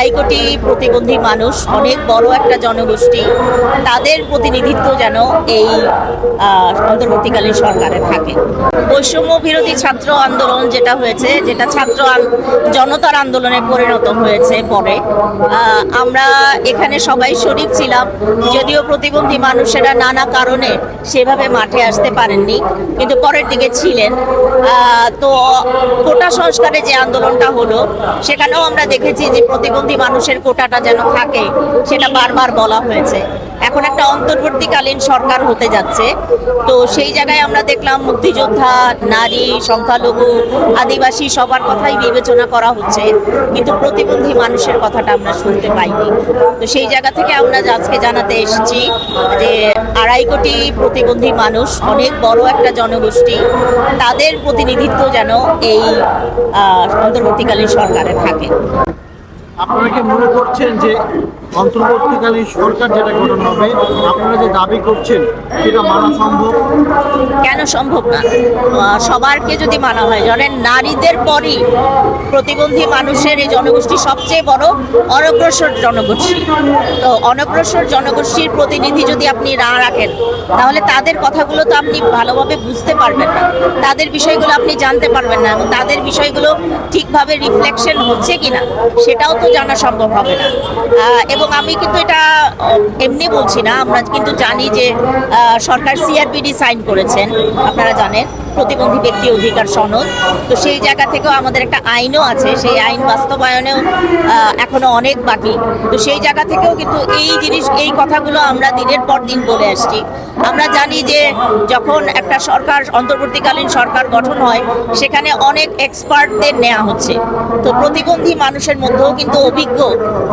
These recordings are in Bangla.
আড়াই কোটি প্রতিবন্ধী মানুষ, অনেক বড় একটা জনগোষ্ঠী, তাদের প্রতিনিধিত্ব যেন এই অন্তর্বর্তীকালীন সরকারে থাকে। বৈষম্য বিরোধী ছাত্র আন্দোলন যেটা হয়েছে, যেটা ছাত্র জনতার আন্দোলনে পরিণত হয়েছে পরে আমরা এখানে সবাই শরিক ছিলাম, যদিও প্রতিবন্ধী মানুষেরা নানা কারণে সেভাবে মাঠে আসতে পারেননি, কিন্তু পরের দিকে ছিলেন। তো কোটা সংস্কারে যে আন্দোলনটা হলো, সেখানেও আমরা দেখেছি যে প্রতিবন্ধী মানুষের কোটাটা যেন থাকে, সেটা বারবার বলা হয়েছে। এখন একটা অন্তর্বর্তীকালীন সরকার হতে যাচ্ছে। তো সেই জায়গায় আমরা দেখলাম মুক্তিযোদ্ধা, নারী, সংখ্যালঘু, আদিবাসী সবার কথাই বিবেচনা করা হচ্ছে। কিন্তু প্রতিবন্ধী মানুষের কথাটা আমরা শুনতে পাইনি। তো সেই জায়গা থেকে আমরা আজকে জানাতে এসেছি যে আড়াই কোটি প্রতিবন্ধী মানুষ, অনেক বড় একটা জনগোষ্ঠী, তাদের প্রতিনিধিত্ব যেন এই অন্তর্বর্তীকালীন সরকারে থাকে। আপনারা কি মনে করছেন যে অন্তর্বর্তীকালীন সরকার যেটা গঠন হবে, আপনারা যে দাবি করছেন, সেটা মানা সম্ভব? কেন সম্ভব না? সবারকে যদি মানা হয় নারীদের পরই প্রতিবন্ধী মানুষের এই জনগোষ্ঠী সবচেয়ে বড় অনগ্রসর জনগোষ্ঠী। তো অনগ্রসর জনগোষ্ঠীর প্রতিনিধি যদি আপনি না রাখেন, তাহলে তাদের কথাগুলো তো আপনি ভালোভাবে বুঝতে পারবেন না। তাদের বিষয়গুলো আপনি জানতে পারবেন না এবং তাদের বিষয়গুলো ঠিকভাবে রিফ্লেকশন হচ্ছে কিনা, সেটাও তো জানা সম্ভব হবে না। এবং আমি কিন্তু এটা এমনি বলছি না, আমরা কিন্তু জানি যে সরকার সিআরপিডি সাইন করেছেন, আপনারা জানেন। প্রতিবন্ধী ব্যক্তি অধিকার সনদ। তো সেই জায়গা থেকেও আমাদের একটা আইনও আছে, সেই আইন বাস্তবায়নেও এখনও অনেক বাকি। তো সেই জায়গা থেকেও কিন্তু এই জিনিস, এই কথাগুলো আমরা দিনের পর দিন বলে আসছি। আমরা জানি যে যখন একটা সরকার, অন্তর্বর্তীকালীন সরকার গঠন হয়, সেখানে অনেক এক্সপার্টদের নেওয়া হচ্ছে। তো প্রতিবন্ধী মানুষের মধ্যেও কিন্তু অভিজ্ঞ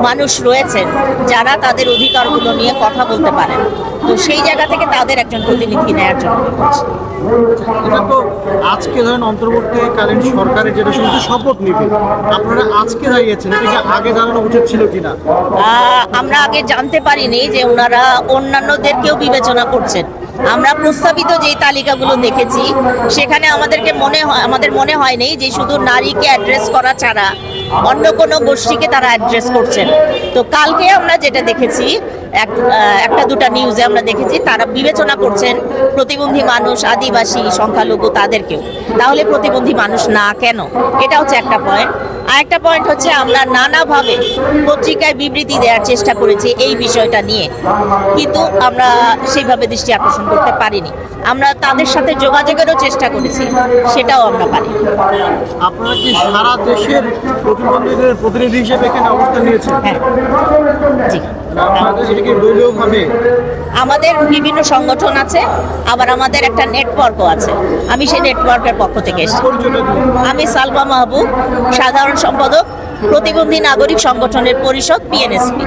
মানুষ রয়েছেন, যারা তাদের অধিকারগুলো নিয়ে কথা বলতে পারেন। তো সেই জায়গা থেকে তাদের একজন প্রতিনিধি নেওয়ার জন্য আমি তো আজকে ধরেন অন্তর্বর্তী অন্তর্বর্তীকালীন সরকারের যেটা শুধু শপথ নিবে, আপনারা আজকে দাঁড়িয়েছেন, এটা কি আগে দাঁড়ানো উচিত ছিল কিনা? আমরা আগে জানতে পারিনি যে ওনারা অন্যান্যদেরকেও বিবেচনা করছেন। আমরা প্রস্তাবিত যে তালিকাগুলো দেখেছি, সেখানে আমাদেরকে মনে হয়, আমাদের মনে হয়নি যে শুধু নারীকে অ্যাড্রেস করা ছাড়া অন্য কোনো গোষ্ঠীকে তারা অ্যাড্রেস করছেন। তো কালকে আমরা যেটা দেখেছি, এক একটা দুটা নিউজে আমরা দেখেছি, তারা বিবেচনা করছেন প্রতিবন্ধী মানুষ, আদিবাসী, সংখ্যালঘু তাদেরকেও। তাহলে প্রতিবন্ধী মানুষ না কেন? এটা হচ্ছে একটা পয়েন্ট আর একটা পয়েন্ট হচ্ছে আমরা নানাভাবে পত্রিকায় বিবৃতি দেওয়ার চেষ্টা করেছি এই বিষয়টা নিয়ে। কিন্তু আমরা সেইভাবে দৃষ্টি আকর্ষণ করতে পারিনি। আমরা তাদের সাথে যোগাযোগেরও চেষ্টা করেছি সেটাও আমরা পারি আপনারা কি সারা দেশের প্রতিবন্ধীদের প্রতিনিধি হিসেবে এখানে অবস্থান নিয়েছেন? হ্যাঁ। জি। আমাদের বিভিন্ন সংগঠন আছে আবার আমাদের একটা নেটওয়ার্কও আছে। আমি সেই নেটওয়ার্কের পক্ষ থেকে এসেছি। আমি সালমা মাহবুব সাধারণ সম্পাদক প্রতিবন্ধী নাগরিক সংগঠনের পরিষদ পিএনএসপি